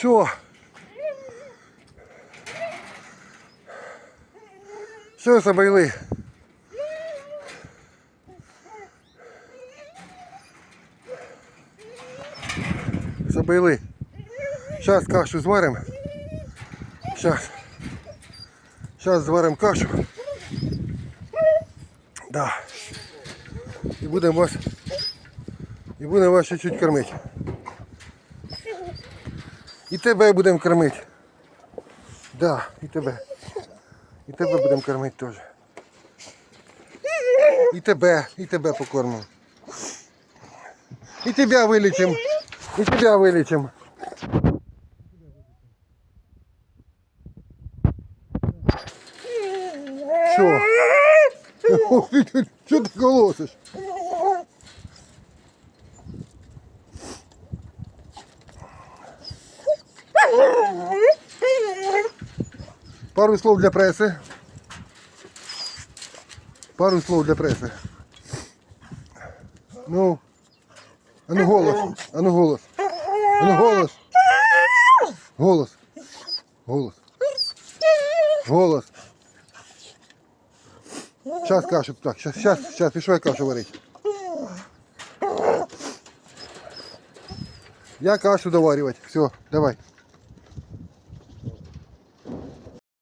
Все. Все, забайли. Забайли. Зараз кашу зваримо. Зараз. Зараз зваримо кашу. Да. І будемо вас. І будемо вас чуть-чуть кормити. І тебе будемо кормити. Да, і тебе. І тебе будемо кормити теж. І тебе, і тебе покормимо. І тебе вилічимо. І тебе вилічимо. Що? Що ти голосиш? Пару слов для преси. Пару слов для преси. Ну. А ну голос. А ну голос. А ну голос. Голос. Голос. Голос. Сейчас кашу. Так, сейчас, сейчас, сейчас, пішов я кашу варить. Я кашу доваривать. Все, давай.